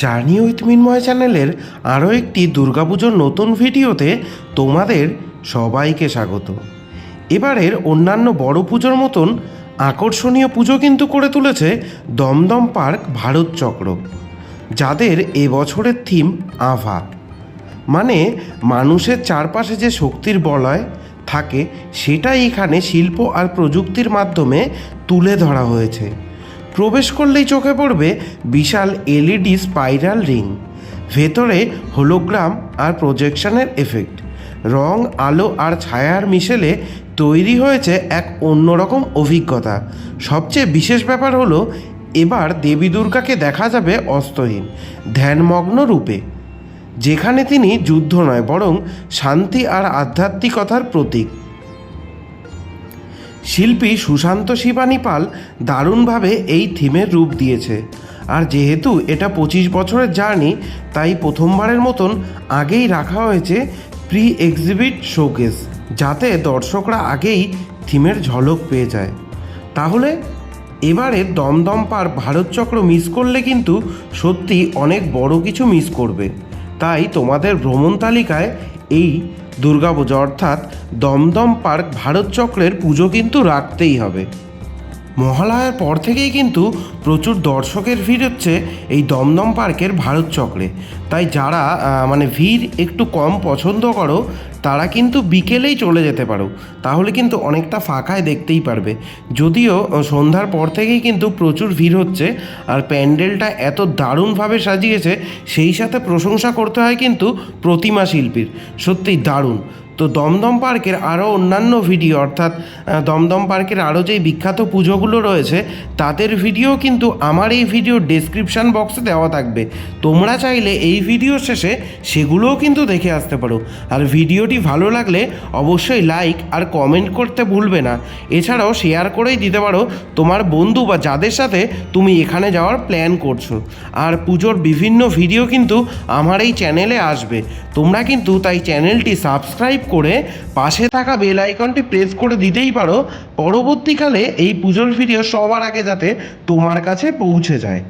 Journey with মিনময় চ্যানেলের আরও একটি দুর্গাপুজোর নতুন ভিডিওতে তোমাদের সবাইকে স্বাগত। এবারের অন্যান্য বড় পুজোর মতন আকর্ষণীয় পুজো কিন্তু করে তুলেছে দমদম পার্ক ভারত চক্র, যাদের এবছরের থিম আভা। মানে মানুষের চারপাশে যে শক্তির বলয় থাকে, সেটাই এখানে শিল্প আর প্রযুক্তির মাধ্যমে তুলে ধরা হয়েছে। প্রবেশ করলেই চোখে পড়বে বিশাল এলইডি স্পাইরাল রিং। ভেতরে হোলোগ্রাম আর প্রজেকশনের এফেক্ট। রং, আলো আর ছায়ার মিশেলে তৈরি হয়েছে এক অন্যরকম অভিজ্ঞতা। সবচেয়ে বিশেষ ব্যাপার হলো, এবার দেবী দুর্গাকে দেখা যাবে অস্তহীন, ধ্যানমগ্ন রূপে। যেখানে তিনি যুদ্ধ নয়, বরং শান্তি আর আধ্যাত্মিকতার প্রতীক। শিল্পী সুশান্ত শিবানী পাল দারুণভাবে এই থিমের রূপ দিয়েছে। আর যেহেতু এটা পঁচিশ বছরের জার্নি, তাই প্রথমবারের মতন আগেই রাখা হয়েছে প্রি এক্সিবিট শোকেস, যাতে দর্শকরা আগেই থিমের ঝলক পেয়ে যায়। তাহলে এবারে দমদম পার ভারতচক্র মিস করলে কিন্তু সত্যি অনেক বড় কিছু মিস করবে। তাই তোমাদের ভ্রমণ তালিকায় এই দুর্গাপুজো অর্থাৎ দমদম পার্ক ভারত চক্রের পুজো কিন্তু রাখতেই হবে। মহালয়ার পর থেকেই কিন্তু প্রচুর দর্শকের ভিড় হচ্ছে এই দমদম পার্কের ভারত চক্রে। তাই যারা মানে ভিড় একটু কম পছন্দ করো, তারা কিন্তু বিকেলেই চলে যেতে পারো। তাহলে কিন্তু অনেকটা ফাঁকায় দেখতেই পারবে। যদিও সন্ধ্যার পর থেকেই কিন্তু প্রচুর ভিড় হচ্ছে, আর প্যান্ডেলটা এত দারুণভাবে সাজিয়েছে, সেই সাথে প্রশংসা করতে হয় কিন্তু প্রতিমা শিল্পীর। সত্যিই দারুণ। তো দমদম পার্কের আরও অন্যান্য ভিডিও, অর্থাৎ দমদম পার্কের আরও যেই বিখ্যাত পুজোগুলো রয়েছে, তাদের ভিডিও কিন্তু আমার এই ভিডিও ডেসক্রিপশান বক্সে দেওয়া থাকবে। তোমরা চাইলে এই ভিডিও শেষে সেগুলোও কিন্তু দেখে আসতে পারো। আর ভিডিওটি ভালো লাগলে অবশ্যই লাইক আর কমেন্ট করতে ভুলবে না। এছাড়াও শেয়ার করেই দিতে পারো তোমার বন্ধু বা যাদের সাথে তুমি এখানে যাওয়ার প্ল্যান করছ। আর পুজোর বিভিন্ন ভিডিও কিন্তু আমার এই চ্যানেলে আসবে। তোমরা কিন্তু তাই চ্যানেলটি সাবস্ক্রাইব করে পাশে থাকা বেল আইকনটি প্রেস করে দিতেই পারো। পরবর্তীকালে এই পুজোর ভিডিও সবার আগে যাতে তোমার কাছে পৌঁছে যায়।